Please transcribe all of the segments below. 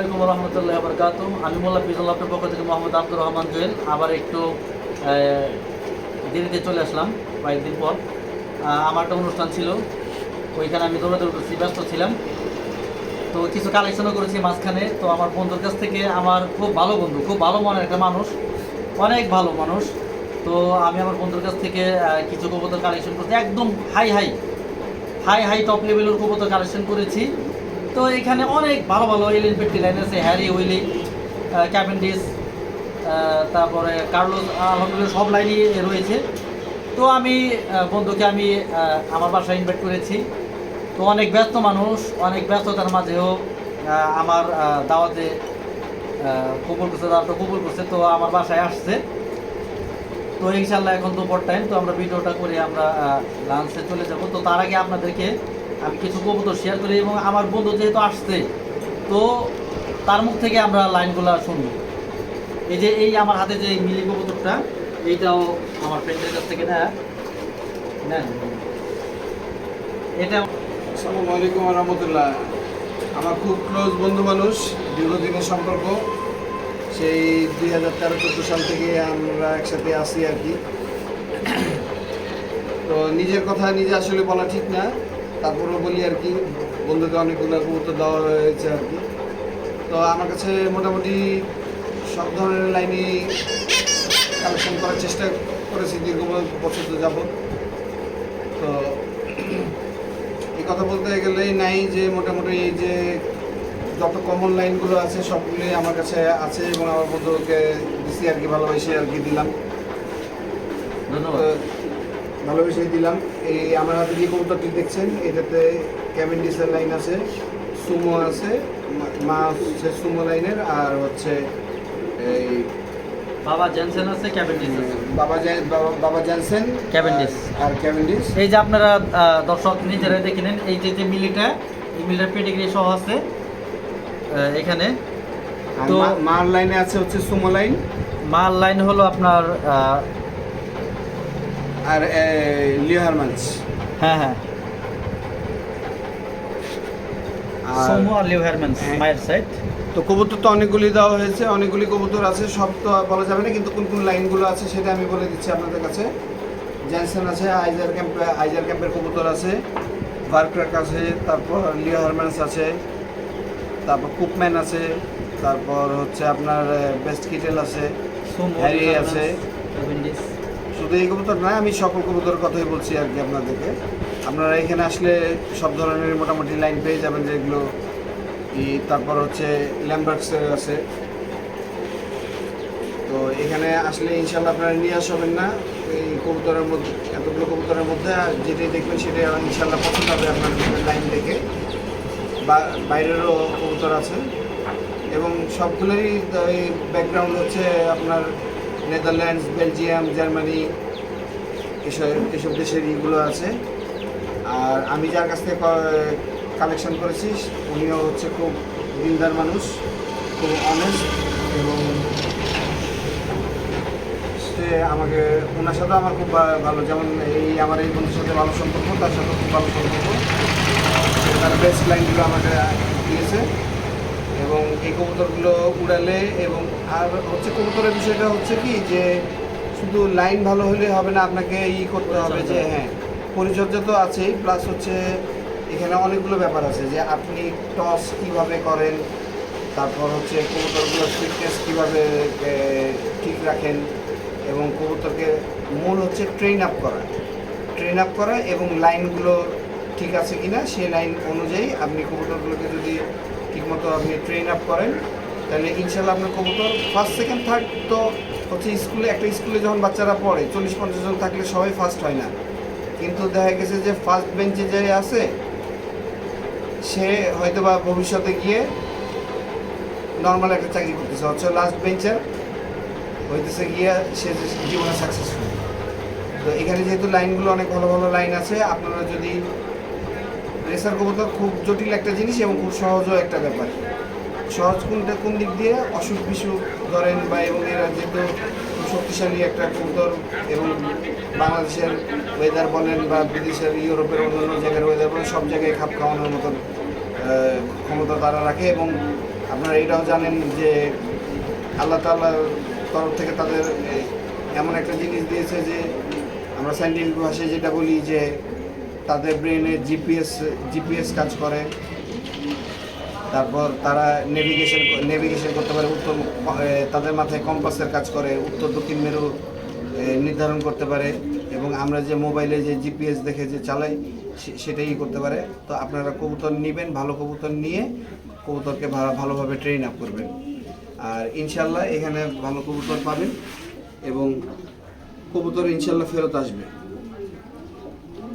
আলাইকুম রহমতুল্লাহ বরকাত আমি মোল্লা ফিজুল্লাহর পক্ষ থেকে মোহাম্মদ আব্দুর রহমান জুয়েল। আবার একটু দেরিতে চলে আসলাম কয়েকদিন পর। আমার একটা অনুষ্ঠান ছিল, ওইখানে আমি দৌড়াদৌড়ি করছি ব্যস্ত ছিলাম। তো কিছু কালেকশনও করেছি মাঝখানে। তো আমার বন্ধুর কাছ থেকে আমার খুব ভালো বন্ধু, খুব ভালো মনের একটা মানুষ, অনেক ভালো মানুষ। তো আমি আমার বন্ধুর কাছ থেকে কিছু কবুতর কালেকশন করছি, একদম high high high high top লেভেলের কবুতর কালেকশন করেছি। তো এখানে অনেক ভালো ভালো এলিন পেট্টি লাইন আছে হ্যারি উইলি ক্যাভেন্ডিস তারপরে কার্লোস আলহামদুলিল্লাহ সব লাইনই রয়েছে। তো আমি বন্ধুকে আমি আমার বাসায় ইনভাইট করেছি। তো অনেক ব্যস্ত মানুষ, অনেক ব্যস্ততার মাঝেও আমার দাওয়াতে কবুল করছে, দাওয়াতটা কবুল করছে, তো আমার বাসায় আসছে। তো ইনশাল্লাহ এখন দুপুর টাইম তো আমরা ভিডিওটা করে আমরা লাঞ্চে চলে যাব। তো তার আগে আপনাদেরকে আমি কিছু কবুতর শেয়ার করি এবং আমার বন্ধু যেহেতু আসছে, তো তার মুখ থেকে আমরা লাইনগুলো শুনব। এই যে এই আমার হাতে যে মিলি কবুতরটা, এইটাও আমার ফ্রেন্ডের কাছ থেকে নেয়। নেন। এটা আসসালামু আলাইকুম রহমতুল্লাহ। আমার খুব ক্লোজ বন্ধু মানুষ, দীর্ঘদিনের সম্পর্ক। সেই দুই হাজার তেরো, চোদ্দ সাল থেকে আমরা একসাথে আসি আর কি। তো নিজের কথা নিজে আসলে বলা ঠিক না। তারপরেও বলি আর কি বন্ধুকে অনেকগুলো কবুতর দেওয়া হয়েছে আর কি। তো আমার কাছে মোটামুটি সব ধরনের লাইনই কালেকশন করার চেষ্টা করেছি দীর্ঘ বছর তো যাবত তো এই কথা বলতে গেলেই নাই যে মোটামুটি এই যে যত কমন লাইনগুলো আছে সবগুলোই আমার কাছে আছে এবং আমার বন্ধুকে দিছি আর কি ভালোবেসে আর কি দিলাম। ধন্যবাদ। তো ভালোবেসে দিলাম। এই আমার হাতে যে কবুতরটি দেখছেন? এটাতে ক্যাভেন্ডিসের লাইন আছে সুমো আছে মা- হচ্ছে সুমো লাইনের আর হচ্ছে এই বাবা জেনসেন আছে বাবা বাবা- বাবা জানসেন ক্যাভেন্ডিস। আর ক্যাভেন্ডিস এই যে আপনারা আহ, দর্শক নিজেরাই দেখে নেন এই যে যে মিলিটা এই মিলিটার পেডিগ্রি সহ আছে এখানে। তো- মার লাইনে আছে হচ্ছে সুমো লাইন মাল লাইন হলো আপনার আর লিও হারমান্স। হ্যাঁ হ্যাঁ। সোমো আর লিও হেয়ারম্যান্স হ্যাঁ। মায়ের সাইড তো কবুতর তো অনেকগুলি দেওয়া হয়েছে অনেকগুলি কবুতর আছে সব তো বলা যাবে না কিন্তু কোন কোন লাইনগুলো আছে সেটা আমি বলে দিচ্ছি আপনাদের কাছে। জ্যানসন আছে আইজার ক্যাম্পে আইজার ক্যাম্পের কবুতর আছে বার্ক্রাক আছে তারপর লিও হারম্যান্স আছে তারপর কুকম্যান আছে তারপর হচ্ছে আপনার বেস্ট কিটেল আছে সোমো হ্যারি আছে। শুধু এই কবুতর নয়, আমি সকল কবুতরের কথাই বলছি আর কি আপনাদেরকে। আপনারা এখানে আসলে সব ধরনের মোটামুটি লাইন পেয়ে যাবেন যেগুলো তারপর হচ্ছে ল্যাম্বার্টসের আছে। তো এখানে আসলে ইনশাল্লাহ আপনারা নিয়ে আসবেন না। এই কবুতরের মধ্যে, এতগুলো কবুতরের মধ্যে যেটাই দেখবেন সেটাই ইনশাল্লাহ পছন্দ হবে আপনার লাইন দেখে। বা, বাইরেরও কবুতর আছে। এবং সবগুলোরই ব্যাকগ্রাউন্ড হচ্ছে আপনার নেদারল্যান্ডস, বেলজিয়াম, জার্মানি এসব এসব দেশের ইগুলো আছে। আর আমি যার কাছ থেকে কালেকশন করেছি, উনিও হচ্ছে খুব দিনদার মানুষ, খুব অনেস্ট এবং সে আমাকে ওনার সাথে আমার খুব ভালো যেমন এই আমার এই বন্ধুর সাথে ভালো সম্পর্ক, তার সাথে খুব ভালো সম্পর্ক। তার বেস্ট লাইনগুলো আমাকে দিয়েছে এবং এই কবুতরগুলো উড়ালে এবং আর হচ্ছে কবুতরের বিষয়টা হচ্ছে কি যে শুধু লাইন ভালো হলে হবে না আপনাকে ই করতে হবে যে হ্যাঁ পরিচর্যা তো আছেই প্লাস হচ্ছে এখানে অনেকগুলো ব্যাপার আছে যে আপনি টস কীভাবে করেন তারপর হচ্ছে কবুতরগুলো ফিটনেস কীভাবে ঠিক রাখেন এবং কবুতরকে মূল হচ্ছে ট্রেন আপ করা। ট্রেন আপ করা এবং লাইনগুলো ঠিক আছে কিনা সেই লাইন অনুযায়ী আপনি কবুতরগুলোকে যদি ঠিকমতো আপনি ট্রেন আপ করেন তাহলে ইনশাল্লাহ আপনার কবুতর ফার্স্ট সেকেন্ড থার্ড তো হচ্ছে স্কুলে, একটা স্কুলে যখন বাচ্চারা পড়ে, চল্লিশ, পঞ্চাশ জন থাকলে সবাই ফার্স্ট হয় না। কিন্তু দেখা গেছে যে ফার্স্ট বেঞ্চে যে আছে, সে হয়তো বা ভবিষ্যতে গিয়ে নর্মাল একটা চাকরি করতেছে। হচ্ছে লাস্ট বেঞ্চের হইতেছে গিয়ে সে জীবনে সাকসেসফুল তো এখানে যেহেতু লাইনগুলো অনেক ভালো ভালো লাইন আছে, আপনারা যদি রেসার কবুতর খুব জটিল একটা জিনিস এবং খুব সহজও একটা ব্যাপার। সহজ কোনটা, কোন দিক দিয়ে? অসুখ বিসুখ ধরেন বা এবং এরা যেহেতু শক্তিশালী একটা কবুতর এবং বাংলাদেশের ওয়েদার বলেন বা বিদেশের, ইউরোপের অন্যান্য জায়গার ওয়েদার বলেন, সব জায়গায় খাপ খাওয়ানোর মতন ক্ষমতা তারা রাখে এবং আপনারা এটাও জানেন যে আল্লাহ তাল্লাহর তরফ থেকে তাদের এমন একটা জিনিস দিয়েছে যে আমরা সাইন্টিফিক ভাষায় যেটা বলি যে তাদের ব্রেনে জিপিএস জিপিএস কাজ করে। তারপর তারা নেভিগেশন নেভিগেশন করতে পারে, উত্তর তাদের মাথায় কম্পাসের কাজ করে, উত্তর দক্ষিণ মেরু নির্ধারণ করতে পারে এবং আমরা যে মোবাইলে যে জিপিএস দেখে যে চালাই সেটাই করতে পারে। তো আপনারা কবুতর নেবেন, ভালো কবুতর নিয়ে কবুতরকে ভালোভাবে ট্রেন আপ করবেন। আর ইনশাল্লাহ এখানে ভালো কবুতর পাবেন এবং কবুতর ইনশাল্লাহ ফেরত আসবে।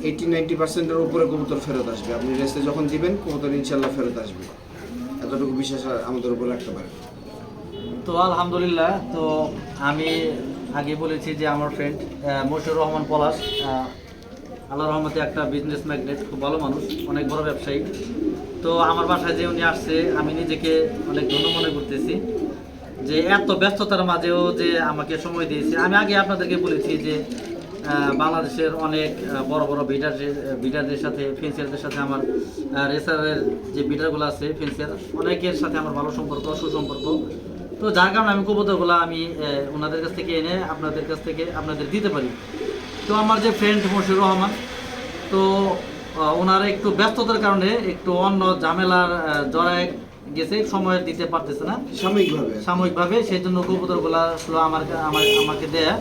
এইটি নাইনটি পার্সেন্টের উপরে কবুতর ফেরত আসবে। আপনি রেসে যখন দিবেন, কবুতর ইনশাল্লাহ ফেরত আসবে। এতটুকু বিশ্বাস আমাদের উপর রাখতে পারেন তো আলহামদুলিল্লাহ, তো আমি আগে বলেছি যে আমার ফ্রেন্ড মশিউর রহমান পলাশ আল্লাহ রহমতে একটা বিজনেস ম্যাগনেট খুব ভালো মানুষ, অনেক বড় ব্যবসায়ী। তো আমার বাসায় যে উনি আসছে, আমি নিজেকে অনেক ধন্য মনে করতেছি যে এত ব্যস্ততার মাঝেও যে আমাকে সময় দিয়েছে। আমি আগে আপনাদেরকে বলেছি যে বাংলাদেশের অনেক বড় বড় বিডার বিডারদের সাথে ফেন্সিয়ারদের সাথে আমার রেসারের যে বিডারগুলো আছে ফেন্সিয়ার অনেকের সাথে আমার ভালো সম্পর্ক সুসম্পর্ক। তো যার কারণে আমি কবুতরগুলো আমি ওনাদের কাছ থেকে এনে আপনাদের কাছ থেকে আপনাদের দিতে পারি। তো আমার যে ফ্রেন্ড মশিউর রহমান তো ওনার একটু ব্যস্ততার কারণে একটু অন্য ঝামেলার জড়ায় গেছে সময় দিতে পারতেছে না। সাময়িকভাবে। সাময়িকভাবে সেই জন্য কবুতরগুলো আসলে আমার আমাকে দেয়।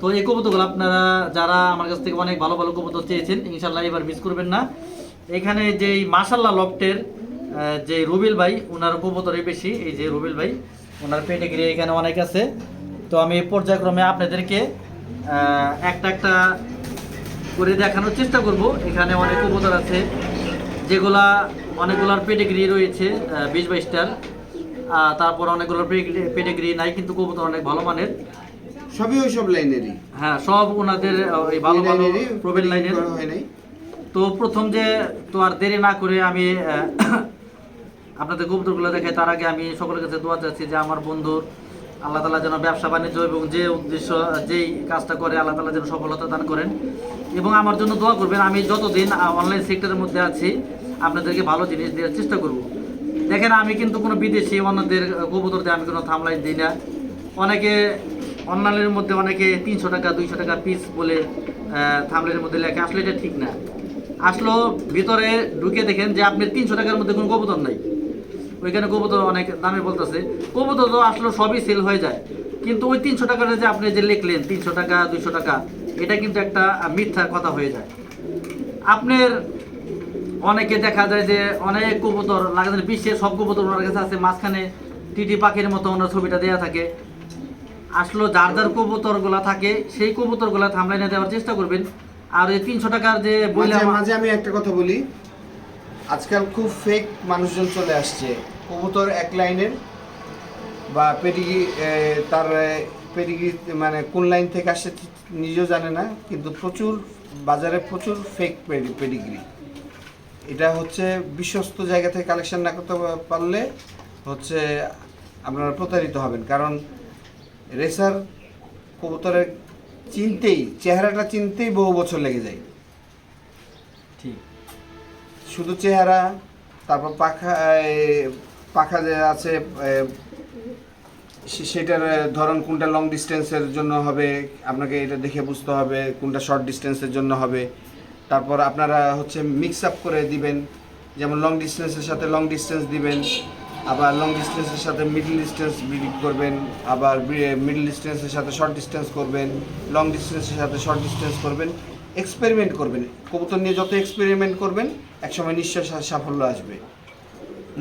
তো এই কবুতরগুলো আপনারা যারা আমার কাছ থেকে অনেক ভালো ভালো কবুতর চেয়েছেন ইনশাল্লাহ এবার মিস করবেন না। এখানে যেই মাসাল্লাহ লফটের যে রুবিল ভাই ওনার কবুতরই বেশি, এই যে রুবিল ভাই ওনার পেটেগিরি এখানে অনেক আছে। তো আমি পর্যায়ক্রমে আপনাদেরকে একটা একটা করে দেখানোর চেষ্টা করব। এখানে অনেক কবুতর আছে, যেগুলা অনেকগুলোর পেডিগ্রি রয়েছে বিশ বাইশটার। তারপর অনেকগুলোর পেডিগ্রি নাই, কিন্তু কবুতর অনেক ভালো মানের। সবই ওই সব লাইনেরই। হ্যাঁ সব ওনাদের ওই ভালো ভালো প্রবীণ লাইনের। হয় নাই। তো প্রথম যে তো আর দেরি না করে আমি আপনাদের কবুতরগুলো দেখে তার আগে আমি সকলের কাছে দোয়া চাচ্ছি যে আমার বন্ধুর আল্লাহ তালা যেন ব্যবসা বাণিজ্য এবং যে উদ্দেশ্য যেই কাজটা করে আল্লাহ তালা যেন সফলতা দান করেন। এবং আমার জন্য দোয়া করবেন আমি যতদিন অনলাইন সেক্টরের মধ্যে আছি আপনাদেরকে ভালো জিনিস দেওয়ার চেষ্টা করব। দেখেন আমি কিন্তু কোনো বিদেশি অন্যদের কবুতর দিয়ে আমি কোনো থামলাইন দিই না। অনেকে অনলাইনের মধ্যে অনেকে তিনশো টাকা, দুইশো টাকা পিস বলে থামলাইনের মধ্যে লেখে। আসলে এটা ঠিক না। আসলো, ভিতরে ঢুকে দেখেন যে আপনি তিনশো টাকার মধ্যে কোনো কবুতর নাই। ওইখানে কবুতর অনেক দামে বলতেছে। কবুতর তো আসলে সবই সেল হয়ে যায়। কিন্তু ওই তিনশো টাকাটা যে আপনি যে লিখলেন, তিনশো টাকা, দুইশো টাকা, এটা কিন্তু একটা মিথ্যা কথা হয়ে যায়। আপনার অনেকে দেখা যায় যে অনেক কবুতর লাগাতে বিশ্বের সব কবুতর ওনার কাছে আছে। মাঝখানে টিটি পাখির মতো ওনার ছবিটা দেওয়া থাকে। আসলে যার যার কবুতরগুলা থাকে সেই কবুতরগুলা থামলাইনে দেওয়ার চেষ্টা করবেন। আর এই তিনশো টাকার যে বইলে মাঝে মাঝে আমি একটা কথা বলি। আজকাল খুব ফেক মানুষজন চলে আসছে। কবুতর এক লাইনের বা পেডিগি তার পেডিগি মানে কোন লাইন থেকে আসছে নিজেও জানে না কিন্তু প্রচুর বাজারে প্রচুর ফেক পেডিগ্রি এটা হচ্ছে বিশ্বস্ত জায়গা থেকে কালেকশন না করতে পারলে হচ্ছে আপনারা প্রতারিত হবেন। কারণ রেসার কবুতরের চিনতেই চেহারাটা চিনতেই বহু বছর লেগে যায়। ঠিক। শুধু চেহারা তারপর পাখা পাখা যে আছে সেটার ধরন কোনটা লং ডিস্টেন্সের জন্য হবে আপনাকে এটা দেখে বুঝতে হবে কোনটা শর্ট ডিস্টেন্সের জন্য হবে। তারপর আপনারা হচ্ছে মিক্স আপ করে দিবেন যেমন লং ডিস্টেন্সের সাথে লং ডিস্টেন্স দিবেন। আবার লং ডিস্টেন্সের সাথে মিডল ডিস্টেন্স ব্রিড করবেন, আবার মিডল ডিস্টেন্সের সাথে শর্ট ডিস্টেন্স করবেন লং ডিস্টেন্সের সাথে শর্ট ডিস্টেন্স করবেন এক্সপেরিমেন্ট করবেন। কবুতর নিয়ে যত এক্সপেরিমেন্ট করবেন, একসময় নিশ্চয় সাফল্য আসবে।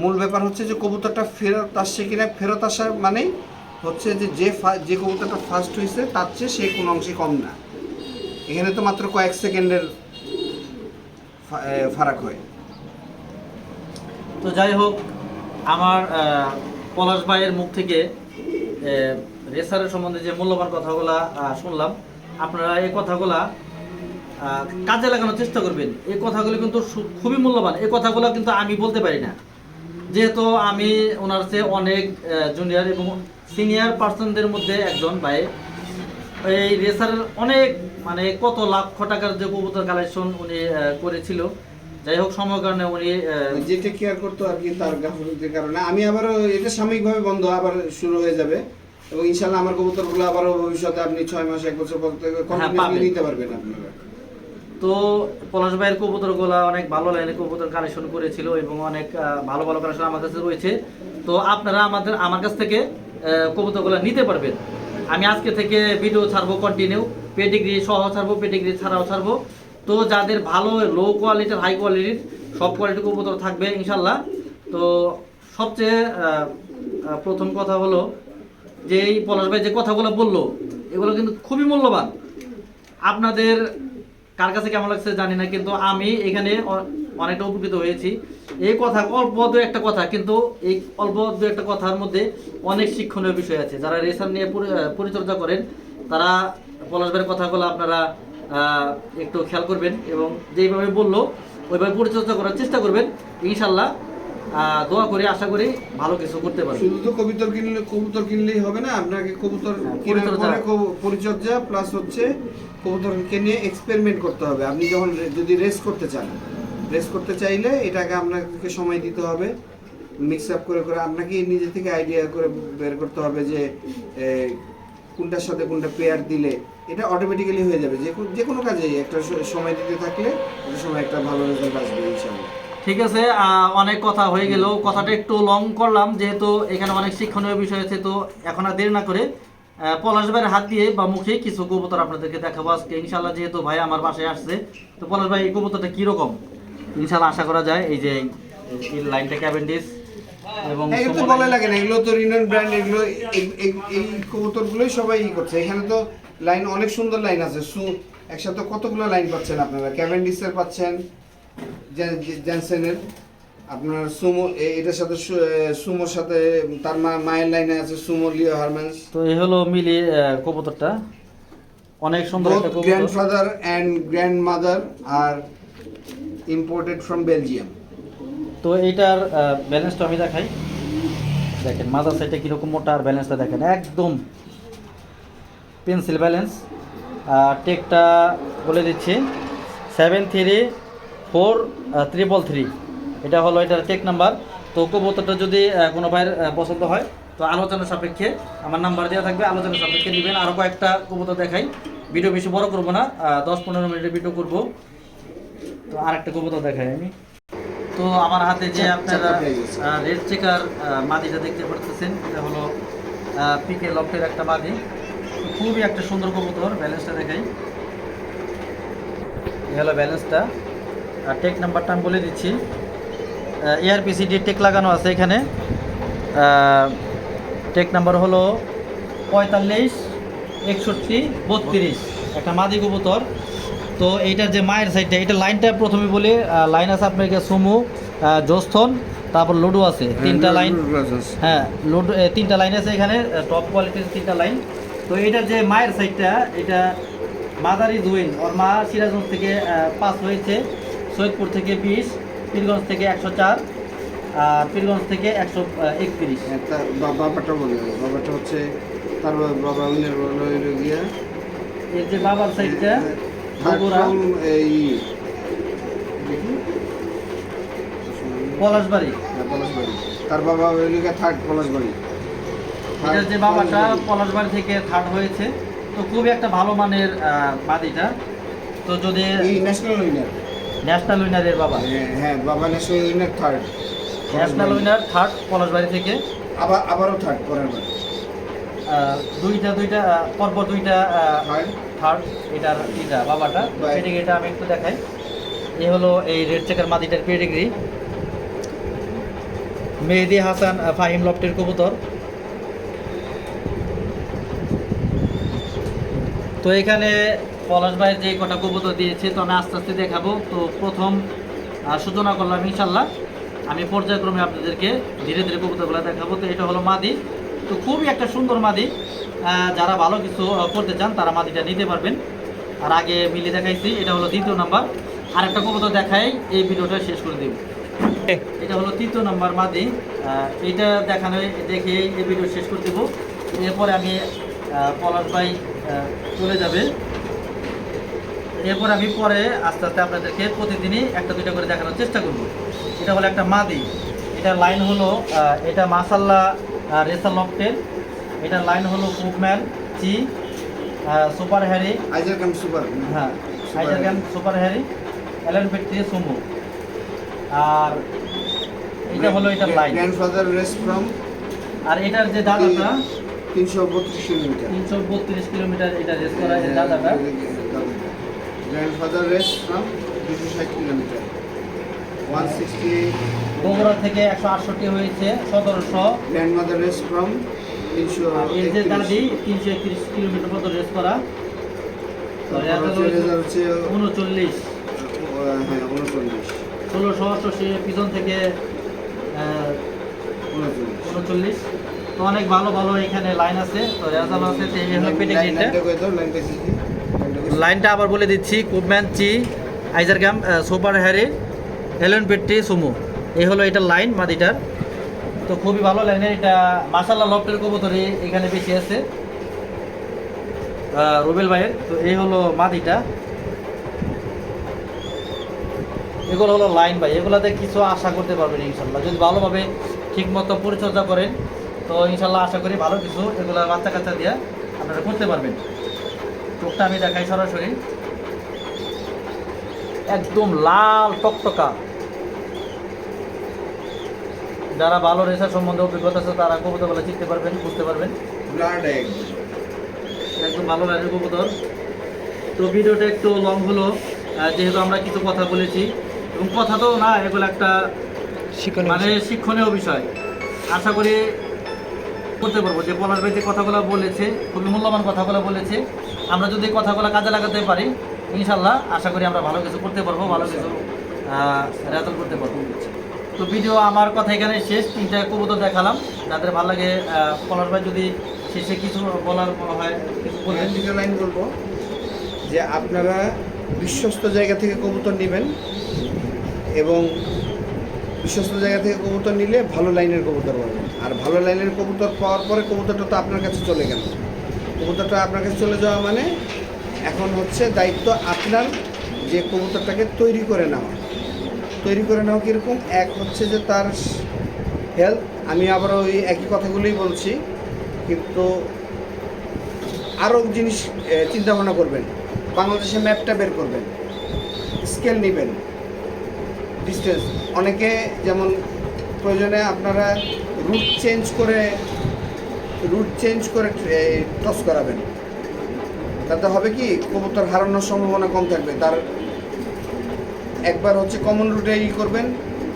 মূল ব্যাপার হচ্ছে যে কবুতরটা ফেরত আসছে কিনা, ফেরত আসা মানেই হচ্ছে যে যে যে কবুতরটা ফার্স্ট হয়েছে, তার চেয়ে সে কোনো অংশে কম না। এখানে তো মাত্র কয়েক সেকেন্ডের ফারাক হয়। তো যাই হোক আমার পলাশ ভাইয়ের মুখ থেকে রেসারের সম্বন্ধে যে মূল্যবান কথাগুলা শুনলাম, আপনারা এই কথাগুলা কাজে লাগানোর চেষ্টা করবেন। এই কথাগুলো কিন্তু খুবই মূল্যবান। এই কথাগুলো কিন্তু আমি বলতে পারি না। যেহেতু আমি ওনার চেয়ে অনেক জুনিয়র এবং সিনিয়র পার্সনদের মধ্যে একজন ভাই, এই রেসারের অনেক মানে কত লক্ষ টাকার যে কবুতর কালেকশন উনি করেছিল যাই হোক সময়ের কারণে উনি আহ, যে টেক কেয়ার করতো আর কি তার গাফলতির কারণে। আমি আবারও এটা সাময়িকভাবে বন্ধ আবার শুরু হয়ে যাবে। এবং ইনশাল্লাহ আমার কবুতরগুলো আবারও ভবিষ্যতে আপনি ছয় মাস এক বছর থেকে কন্টিনিউসলি নিতে পারবেন আপনারা। তো পলাশ ভাইয়ের কবুতরগুলা অনেক ভালো লাইনে কবুতর কালেকশন করেছিল এবং অনেক ভালো ভালো কালেকশন আমার কাছে রয়েছে। তো আপনারা আমাদের আমার কাছ থেকে কবুতরগুলা নিতে পারবেন। আমি আজকে থেকে ভিডিও ছাড়বো কন্টিনিউ পেডিগ্রি সহ ছাড়বো পেডিগ্রি ছাড়াও ছাড়বো। তো যাদের ভালো লো কোয়ালিটির হাই কোয়ালিটির সব কোয়ালিটির কবুতর থাকবে ইনশাল্লাহ। তো সবচেয়ে প্রথম কথা হলো যে এই পলাশ ভাই যে কথাগুলো বলল, এগুলো কিন্তু খুবই মূল্যবান। আপনাদের কার কাছে কেমন লাগছে জানি না, কিন্তু আমি এখানে অনেকটা উপকৃত হয়েছি। এই কথা অল্প দু একটা কথা, কিন্তু এই অল্প দু একটা কথার মধ্যে অনেক শিক্ষণীয় বিষয় আছে। যারা রেসার নিয়ে পরিচর্যা করেন, তারা পলাশ ভাইয়ের কথাগুলো আপনারা একটু খেয়াল করবেন এবং যেইভাবে বলল ওইভাবে পরিচর্যা করার চেষ্টা করবেন। ইনশাল্লাহ দোয়া করি আশা করি ভালো কিছু করতে পারবেন। শুধু তো কবুতর কিনলে কবুতর কিনলেই হবে না আপনাকে কবুতর হ্যাঁ, কেনার পরিচর্যা। পরে পরিচর্যা প্লাস হচ্ছে কবুতরকে নিয়ে এক্সপেরিমেন্ট করতে হবে। আপনি যখন যদি রেস করতে চান রেস করতে চাইলে এটাকে আপনাকে সময় দিতে হবে। মিক্স আপ করে করে আপনাকে নিজে থেকে আইডিয়া করে বের করতে হবে যে কোনটার সাথে কোনটা পেয়ার দিলে এটা অটোমেটিক্যালি হয়ে যাবে। যে যে কোনো কাজেই একটা সময় দিতে থাকলে একটা সময় একটা ভালো রেজাল্ট আসবে, ইনশাআল্লাহ। ঠিক আছে অনেক কথা হয়ে গেল। কথাটা একটু লং করলাম, যেহেতু এখানে অনেক শিক্ষণীয় বিষয় আছে, তো এখন আর দেরি না করে পলাশ ভাইয়ের হাত দিয়ে বা মুখে কিছু কবুতর আপনাদেরকে দেখাবো আজকে। ইনশাল্লাহ যেহেতু ভাই আমার বাসায় আসছে, তো পলাশ ভাই, এই কবুতরটা কীরকম? ইনশাল্লাহ আশা করা যায়, এই যে লাইনটা ক্যাবেন্ডিস এবং হ্যাঁ, এগুলো তো সুমন- লাগে না। এগুলো তো রিনন ব্র্যান্ড এগুলো এই- কবুতরগুলোই সবাই ই করছে। এখানে তো লাইন অনেক সুন্দর লাইন আছে। সু একসাথে কতগুলো লাইন পাচ্ছেন আপনারা? ক্যাভেন্ডিসের পাচ্ছেন জেন- জেনসেনের আপনার সুমো এটার সাথে সুমোর সাথে তার মা- মায়ের লাইনে আছে সুমো লিও হারম্যান্স তো এই হলো মিলি কবুতরটা। অনেক সুন্দর একটা কবুতর। গ্র্যান্ডফাদার অ্যান্ড গ্র্যান্ড মাদার আর ইম্পোর্টেড ফ্রম বেলজিয়াম তো এইটার ব্যালেন্সটা আমি দেখাই। দেখেন, মাদার সাইডটা কীরকম মোটা আর ব্যালেন্সটা দেখেন, একদম পেন্সিল ব্যালেন্স আর টেকটা বলে দিচ্ছি seven three four triple three এটা হলো এটার টেক নাম্বার তো কবুতরটা যদি কোনো ভাইয়ের পছন্দ হয়, তো আলোচনা সাপেক্ষে আমার নাম্বার দেওয়া থাকবে, আলোচনা সাপেক্ষে নেবেন আরও কয়েকটা কবুতর দেখাই। ভিডিও বেশি বড় করব না দশ পনেরো মিনিটের ভিডিও করব। তো আরেকটা কবুতর দেখাই আমি। তো আমার হাতে যে আপনারা চারটা পেয়ে গেছে। রেড চেকার মাদিটা দেখতে পারতেছেন এটা হলো পিকে লফটের একটা মাদি। খুবই একটা সুন্দর কবুতর ব্যালেন্সটা দেখাই। হলো ব্যালেন্সটা। আর টেক নাম্বারটা আমি বলে দিচ্ছি। এআরপিসিডি টেক লাগানো আছে এখানে। টেক নাম্বার হলো পঁয়তাল্লিশ একষট্টি বত্রিশ। একটা মাদি কবুতর। তো এইটার যে মায়ের সাইডটা এটা লাইনটা প্রথমে বলি লাইন আছে আপনার সুমু জোস্থন তারপর লুডু আছে তিনটা লাইন। হ্যাঁ লুডু তিনটা লাইন আছে এখানে টপ কোয়ালিটির তিনটা লাইন। তো এটার যে মায়ের সাইডটা এটা মাদারি জুইন ওর মা সিরাজগঞ্জ থেকে পাস হয়েছে সৈয়দপুর থেকে বিশ পীরগঞ্জ থেকে একশো চার আর পীরগঞ্জ থেকে একশো একত্রিশ। বাবাটা বলে বাবাটা হচ্ছে তার বাবা গিয়া এর যে বাবার সাইডটা এই পলাশবাড়ি। হ্যাঁ, পলাশবাড়ি। তার বাবা হইল থার্ড পলাশবাড়ি। এটার যে বাবাটা পলাশবাড়ি। থেকে থার্ড হয়েছে তো খুবই একটা ভালো মানের মাদিটা তো যদি ন্যাশনাল উইনার ন্যাশনাল উইনারের বাবা। হ্যাঁ বাবা national winner third national winner third Palashbari থেকে। আবার আবারও থার্ড পরের দুইটা দুইটা পরপর দুইটা থার্ড থার্ড এটার এটা বাবাটা। পেডিগ্রিটা আমি একটু দেখাই। এই হলো এই রেড চেকার মাদিটার পেডিগ্রি মেহেদি হাসান ফাহিম লফটের কবুতর। তো এখানে পলাশ ভাইয়ের যে কটা কবুতর দিয়েছে তো আমি আস্তে আস্তে দেখাবো। তো প্রথম সূচনা করলাম ইনশাল্লাহ আমি পর্যায়ক্রমে আপনাদেরকে ধীরে ধীরে কবুতরগুলো দেখাবো। তো এটা হলো মাদি। তো খুবই একটা সুন্দর মাদি। যারা ভালো কিছু করতে চান তারা মাদিটা নিতে পারবেন। আর আগে মিলে দেখাইছি এটা হলো দ্বিতীয় নাম্বার। আর একটা কবুতর দেখাই এই ভিডিওটা শেষ করে দেব এটা হলো তৃতীয় নাম্বার মাদি। এটা দেখানো দেখে এই ভিডিও শেষ করে দেবো। এরপরে আমি পলাশ ভাই চলে যাবে। এরপর আমি পরে আস্তে আস্তে আপনাদেরকে প্রতিদিনই একটা দুইটা করে দেখানোর চেষ্টা করব। এটা হলো একটা মাদি। এটা লাইন হলো এটা মাসাল্লা রেসাল লফটের এটা লাইন হলো কুকম্যান চি সুপার হ্যারি আইজার কাম সুপার হ্যাঁ হাইজারগান সুপার হ্যারি এলেন পেট্রি সুমো আর এটা হলো এটা লাইন গ্র্যান্ডফাদার রেস ফ্রম আর এটার যে দাদাটা তিনশো বত্রিশ কিলোমিটার। তিনশো বত্রিশ কিলোমিটার এটা রেস করা যে দাদাটা। গ্র্যান্ডফাদার রেস ফ্রম দুশো ষাট কিলোমিটার। ওয়ান সিক্সটি বগুড়া থেকে একশো আটষট্টি হয়েছে সতেরোশো। গ্র্যান্ডমাদার রেস ফ্রম তিনশো এর যে দাদি তিনশো একত্রিশ কিলোমিটার মতো রেস করা। উনচল্লিশ হ্যাঁ উনচল্লিশ ষোলোশো অষ্টশি পিছন থেকে উনচল্লিশ তো অনেক ভালো ভালো এখানে লাইন আছে। তো রেজাল্ট আছে লাইনটা আবার বলে দিচ্ছি কুপম্যান চি আইজারগাম সুপার হ্যারি এলেন পেট্রি সুমো। এই হলো এটা লাইন মাদিটার তো খুবই ভালো লাইনের এটা। মাসাল্লা লফটের কবুতরি এখানে বেশি আছে। রুবেল ভাইয়ের। তো এই হলো মাদিটা এগুলো হলো লাইন ভাই। এগুলাতে কিছু আশা করতে পারবেন ইনশাল্লাহ যদি ভালোভাবে ঠিক মতো পরিচর্যা করেন, তো ইনশাল্লাহ আশা করি ভালো কিছু এগুলো বাচ্চা কাচ্চা দিয়ে আপনারা করতে পারবেন। চোখটা আমি দেখাই সরাসরি। একদম লাল টকটকা। যারা ভালো রেসার সম্বন্ধে অভিজ্ঞতা আছে তারা কবুতর বলে চিনতে পারবেন বুঝতে পারবেন। একদম ভালো লাইনের কবুতর। তো ভিডিওটা একটু লং হলো। যেহেতু আমরা কিছু কথা বলেছি এবং কথা তো না এগুলো একটা মানে শিক্ষণীয় বিষয়। আশা করি করতে পারব যে পলাশ ভাই যে কথাগুলো বলেছে খুবই মূল্যবান কথাগুলো বলেছে। আমরা যদি কথাগুলো কাজে লাগাতে পারি ইনশাল্লাহ আশা করি আমরা ভালো কিছু করতে পারব ভালো কিছু রেজাল্ট করতে পারব। তো ভিডিও আমার কথা এখানে শেষ, তিনটা কবুতর দেখালাম। যাদের ভালো লাগে পলাশ ভাই যদি শেষে কিছু বলার মনে হয়, কিছু বলবেন। লাইন বলব, যে আপনারা বিশ্বস্ত জায়গা থেকে কবুতর নেবেন এবং বিশ্বস্ত জায়গা থেকে কবুতর নিলে ভালো লাইনের কবুতর পাবেন। আর ভালো লাইনের কবুতর পাওয়ার পরে কবুতরটা তো আপনার কাছে চলে গেল। কবুতরটা আপনার কাছে চলে যাওয়া মানে এখন হচ্ছে দায়িত্ব আপনার যে কবুতরটাকে তৈরি করে নেওয়া। তৈরি করে নেওয়া কীরকম। এক হচ্ছে যে তার হেলথ আমি আবার ওই একই কথাগুলোই বলছি, কিন্তু আরও জিনিস চিন্তা ভাবনা করবেন। বাংলাদেশে ম্যাপটা বের করবেন। স্কেল নেবেন। ডিস্টেন্স অনেকে যেমন প্রয়োজনে আপনারা রুট চেঞ্জ করে রুট চেঞ্জ করে টস করাবেন। তাতে হবে কি, কবুতর হারানোর সম্ভাবনা কম থাকবে। তার একবার হচ্ছে কমন রুটে ই করবেন,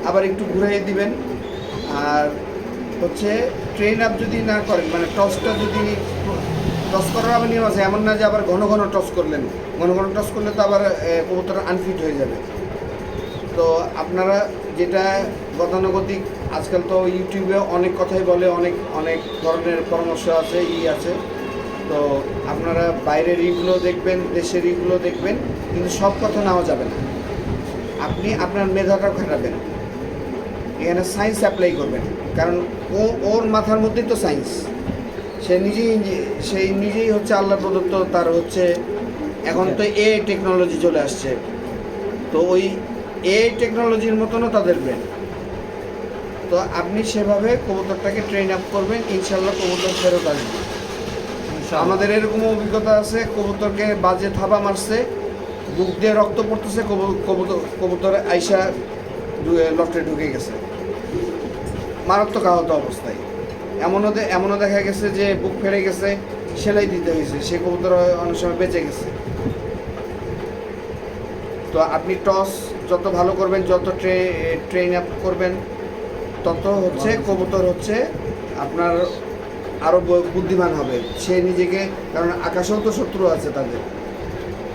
আবার একটু ঘুরিয়ে দিবেন। আর হচ্ছে ট্রেন আপ যদি না করেন মানে টসটা যদি টস করার আবার নিয়ম আছে, এমন না যে আবার ঘন ঘন টস করলেন। ঘন ঘন টস করলে তো আবার কবুতর আনফিট হয়ে যাবে। তো আপনারা যেটা গতানুগতিক, আজকাল তো ইউটিউবে অনেক কথাই বলে, অনেক অনেক ধরনের পরামর্শ আছে, ই আছে। তো আপনারা বাইরের ইগুলো দেখবেন, দেশের ইগুলো দেখবেন, কিন্তু সব কথা নেওয়া যাবে না। আপনি আপনার মেধাটা খাটাবেন এখানে সায়েন্স অ্যাপ্লাই করবেন। কারণ ও ওর মাথার মধ্যেই তো সায়েন্স সে নিজেই সেই নিজেই হচ্ছে আল্লাহ প্রদত্ত তার হচ্ছে এখন তো এ টেকনোলজি চলে আসছে। তো ওই এ টেকনোলজির মতনও তাদের ব্রেন তো আপনি সেভাবে কবুতরটাকে ট্রেন আপ করবেন ইনশাল্লাহ কবুতর ফেরত আসবে। আমাদের এরকম অভিজ্ঞতা আছে কবুতরকে বাজে থাবা মারছে বুক দিয়ে রক্ত পড়তেছে কবু- কবুতর আইসা লফটে ঢুকে গেছে। মারাত্মক আহত অবস্থায়। এমনও এমনও দেখা গেছে যে বুক ফেড়ে গেছে সেলাই দিতে হয়েছে সে কবুতর অনেক সময় বেঁচে গেছে। তো আপনি টস যত ভালো করবেন যত ট্রে ট্রেন আপ করবেন তত হচ্ছে কবুতর হচ্ছে আপনার আরও বুদ্ধিমান হবে। সে নিজেকে কারণ আকাশেও তো শত্রু আছে তাদের।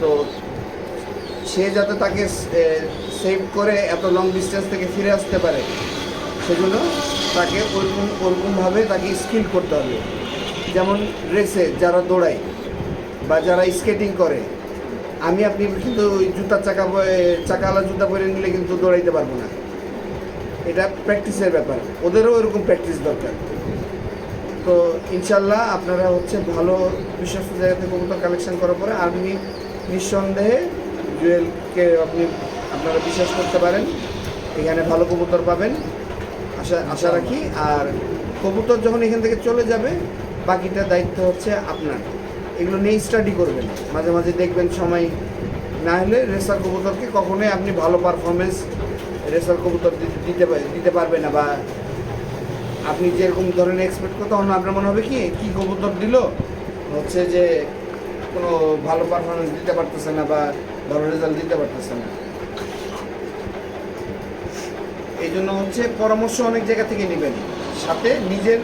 তো সে যাতে তাকে সেভ করে এত লং ডিস্টেন্স থেকে ফিরে আসতে পারে সেগুলো তাকে ওরকম, ওরকমভাবে তাকে স্কিল করতে হবে। যেমন রেসে যারা দৌড়ায় বা যারা স্কেটিং করে, আমি, আপনি কিন্তু জুতার চাকা চাকাওয়ালা জুতা পরে নিলে কিন্তু দৌড়াইতে পারব না। এটা প্র্যাকটিসের ব্যাপার, ওদেরও এরকম প্র্যাকটিস দরকার। তো ইনশাল্লাহ আপনারা হচ্ছে ভালো বিশ্বস্ত জায়গা থেকে কবুতর কালেকশন করার পরে আপনি নিঃসন্দেহে জুয়েলকে আপনি আপনারা বিশ্বাস করতে পারেন। এখানে ভালো কবুতর পাবেন। আশা আশা রাখি। আর কবুতর যখন এখান থেকে চলে যাবে, বাকিটা দায়িত্ব হচ্ছে আপনার। এগুলো নিয়ে স্টাডি করবেন। মাঝে মাঝে দেখবেন সময় না হলে রেসার কবুতরকে কখনোই আপনি ভালো পারফরমেন্স রেসার কবুতর দিতে- দিতে পার- দিতে পারবে না বা আপনি যেরকম ধরনের এক্সপেক্ট করতে তখন আপনার মনে হবে কি, কী কবুতর দিল? হচ্ছে যে কোনো ভালো পারফরমেন্স দিতে পারতেছে না বা ভালো রেজাল্ট দিতে পারতেছে না। এই জন্য হচ্ছে পরামর্শ অনেক জায়গা থেকে নেবেন। সাথে নিজের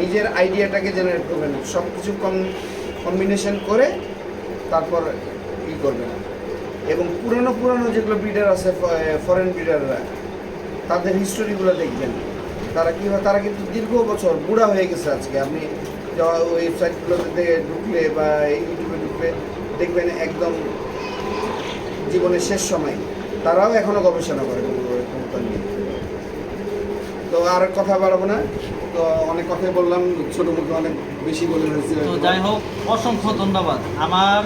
নিজের আইডিয়াটাকে জেনারেট করবেন। সব কিছু কম কম্বিনেশন করে তারপর ই করবেন। এবং পুরনো পুরনো যেগুলো ব্রিডার আছে ফরেন ব্রিডাররা তাদের হিস্টোরিগুলো দেখবেন। তারা কী হয়, তারা কিন্তু দীর্ঘ বছর বুড়া হয়ে গেছে আজকে। আপনি ওয়েবসাইটগুলোতে ঢুকলে বা ইউটিউবে ঢুকলে দেখবেন একদম জীবনের শেষ সময় তারাও এখনও গবেষণা করে নিয়ে তো আর কথা বাড়াবো না। তো অনেক কথাই বললাম ছোট মুখে অনেক বেশি বলে ফেলছি তো যাই হোক অসংখ্য ধন্যবাদ। আমার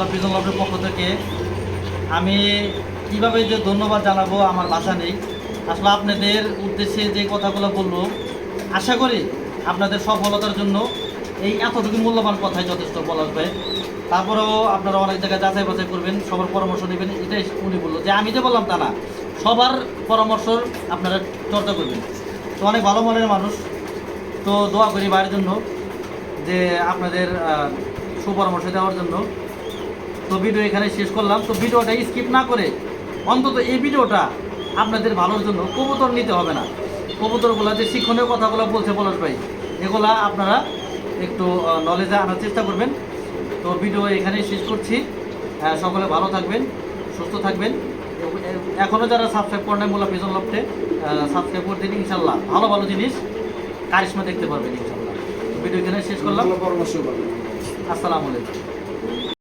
লাভের পক্ষ থেকে আমি কীভাবে যে ধন্যবাদ জানাব আমার ভাষা নেই। আসলে আপনাদের উদ্দেশ্যে যে কথাগুলো বলব আশা করি আপনাদের সফলতার জন্য এই এতটুকু মূল্যবান কথাই যথেষ্ট বলা যায় তারপরেও আপনারা অনেক জায়গায় যাচাই বাছাই করবেন, সবার পরামর্শ নেবেন, এটাই উনি বলল। যে আমি যে বললাম তা না, সবার পরামর্শ আপনারা চর্চা করবেন। তো অনেক ভালো মনের মানুষ। তো দোয়া করি বাড়ির জন্য যে আপনাদের সুপরামর্শ দেওয়ার জন্য। তো ভিডিও এখানে শেষ করলাম। তো ভিডিওটা স্কিপ না করে অন্তত এই ভিডিওটা আপনাদের ভালোর জন্য, কবুতর নিতে হবে না। কবুতরগুলো যে শিক্ষণীয় কথাগুলো বলছে পলাশ ভাই, এগুলা আপনারা একটু নলেজে আনার চেষ্টা করবেন। তো ভিডিও এখানে শেষ করছি। আহ, সকলে ভালো থাকবেন সুস্থ থাকবেন। এখনও যারা সাবস্ক্রাইব করেন মোলা পিজন লফটে সাবস্ক্রাইব করে দিন ইনশাল্লাহ। ভালো ভালো জিনিস কারিশমা দেখতে পারবেন ইনশাল্লাহ। ভিডিও এখানে শেষ করলাম। আসসালামু আলাইকুম।